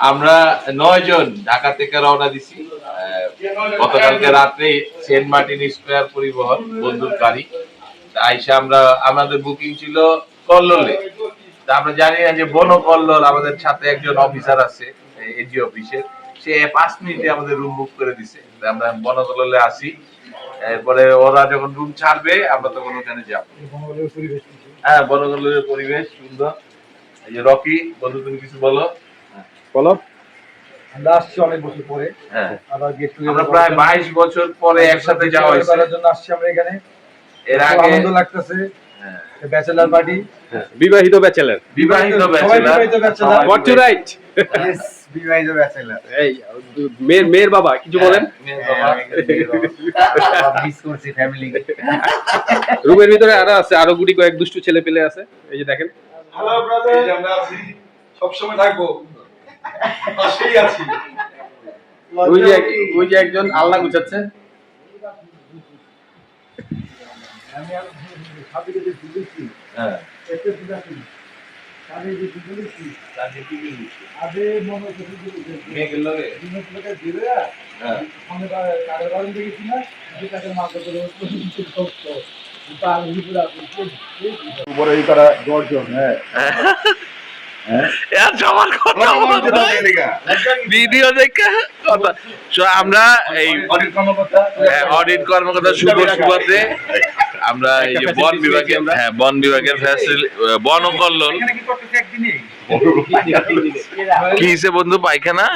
আমরা নয় জন ঢাকা থেকে রওনা দিছি। গতকালকে রাত্রে সেন্ট মার্টিন স্কোয়ার পরিবহন বন্ধুর গাড়ি। আইসা আমরা, আমাদের বুকিং ছিল কল্লোলে। তা আমরা জানি না যে বন কল্লোল আমাদের সাথে একজন অফিসার আছে এনজি অফিসের। সে পাঁচ মিনিটে আমাদের রুম বুক করে দিছে। আমরা বনকল্লোলে আসি। এরপরে ওরা যখন রুম ছাড়বে, আমরা তখন ওখানে যাব। হ্যাঁ বনকল্লোলের পরিবেশ সুন্দর। এই যে রকি, বন্ধু তুমি কিছু বলো। বলো। আমরা আসছি অনেক বছর পরে। হ্যাঁ। আবার গেট আমরা প্রায় বাইশ বছর পরে একসাথে যাওয়া হয়েছে। করার জন্য আসছি আমরা এখানে। এর আগে আনন্দ লাগতেছে। হ্যাঁ, ব্যাচেলার পার্টি বিবাহিত ব্যাচেলার বিবাহিত bachelor, বিবাহিত bachelor। হোয়াট টু রাইট বিবাহিত। ব্যাচেলার এই মেয়ের মেয়ের বাবা কিছু বলেন। মিস করছি ফ্যামিলি রুমের ভিতরে আরও আছে আরও গুটি কয়েক দুষ্টু ছেলে পেলে আছে। এই যে দেখেন। হ্যালো ব্রাদার আমরা আছি। সব সময় থাকব। ওই যে ওই যে একজন আল্লাহ গুছাচ্ছে। হ্যাঁ, মনে হ্যাঁ। উপরে করা দশজন হ্যাঁ। ভিডিও দেখে আমরা এই অডিট কর্মকর্তা। শুভ সুবাদে আমরা এই যে বন বিভাগের হ্যাঁ বন বিভাগের বন ও কল্লোল কি হিসেবে বন্ধু পায়খানা?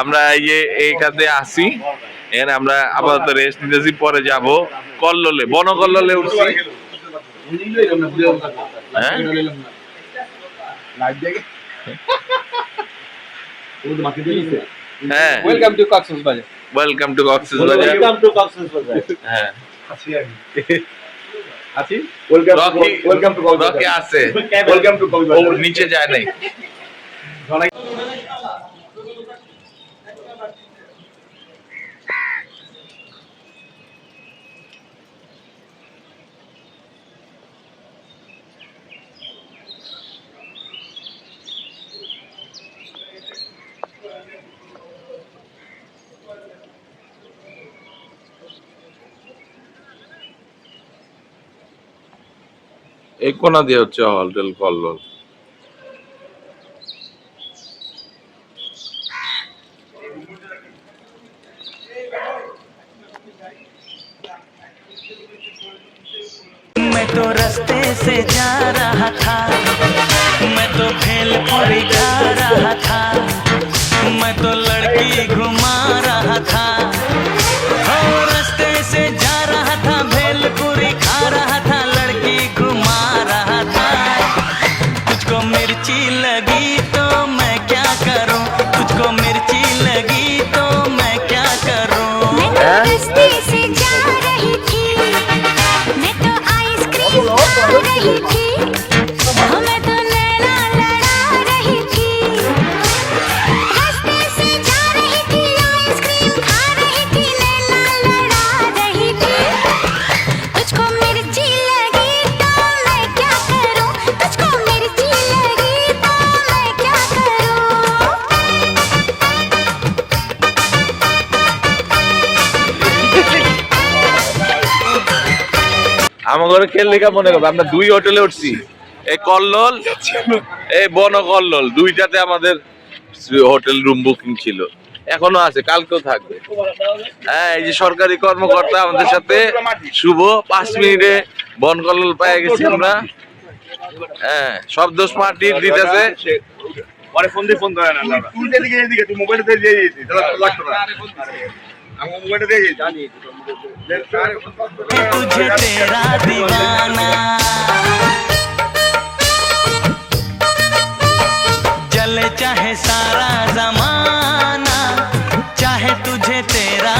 আমরা এই যে এইখানে আসি। এখানে আমরা আপাতত রেস্ট নিতেছি পরে যাব কল্লোলে বন কল্লোলে উঠছি। হ্যাঁ হ্যাঁ welcome to Cox's Bazar welcome to Cox's Bazar হ্যাঁ আছি রকি রকি আছে ওয়েলকাম টু ও নিচে যায় নাই। এই কোনা দিয়ে হচ্ছে হোটেল কল্লোল मैं तो रास्ते से जा रहा था मैं तो भेलपुरी खा रहा था আমার ঘরে খেল লেখা মনে করবে আমরা দুই হোটেলে উঠছি। এই কল্লোল এই বন কল্লোল দুইটাতে আমাদের হোটেল রুম বুকিং ছিল। এখনও আছে কালকেও থাকবে। হ্যাঁ এই যে সরকারি কর্মকর্তা আমাদের সাথে শুভ পাঁচ মিনিটে বন কল্লোল পেয়ে গেছি আমরা। হ্যাঁ শব্দ স্মার্ট দিতেছে। পরে ফোন দিয়ে ফোন ধরে না তুই যেদিকে যেদিকে তুই দিয়ে দিয়ে দিয়েছিস লাগতো না। तुझे तेरा दीवाना। चले चाहे सारा जमाना चाहे तुझे तेरा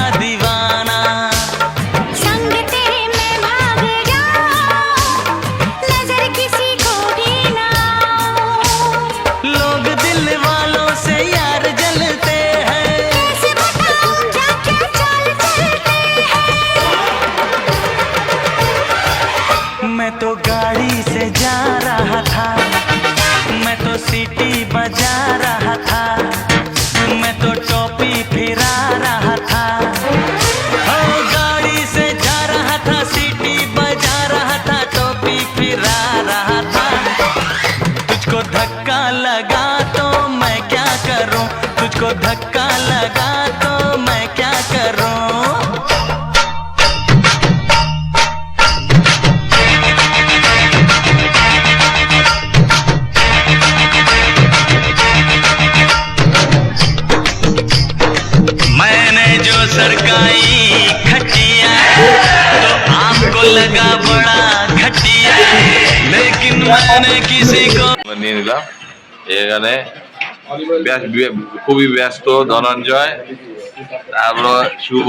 रहा था। तो टोपी फिरा रहा था। गाड़ी से जा रहा था, सीटी रहा था, टोपी फिरा रहा था। धक्का लगा तो मैं क्या करूँ? तुझको धक्का लगा तो मैं क्या নিয়ে নিলাম। এখানে খুবই ব্যস্ত ধনঞ্জয় তারপর শুভ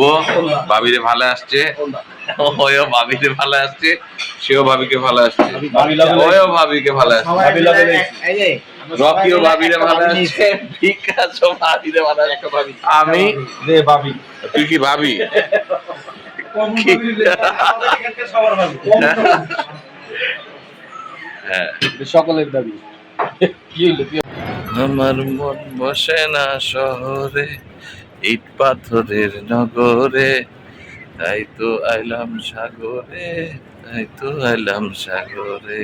ভাবিরে ভালো আসছে। ওয়ও ভাবিরে ভালো আসছে সেও ভাবিকে ভালো আসছে। ওয়ও ভাবিকে ভালো আসছে। রকিও ভাবিরে ভালো আসছে বিকাশও ভাবিরে ভালো আসছে আমি তুই কি ভাবি? হ্যাঁ। সকলের দাবি। আমার মন বসে না শহরে, ইট পাথরের নগরে। তাই তো আইলাম সাগরে, তাই তো আইলাম সাগরে।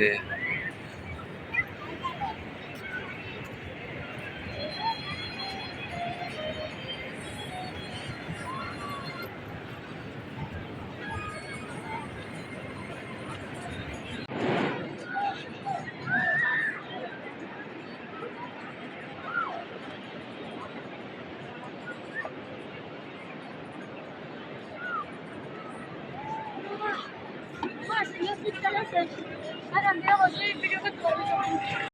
Mas, eu fico falando assim. Cara,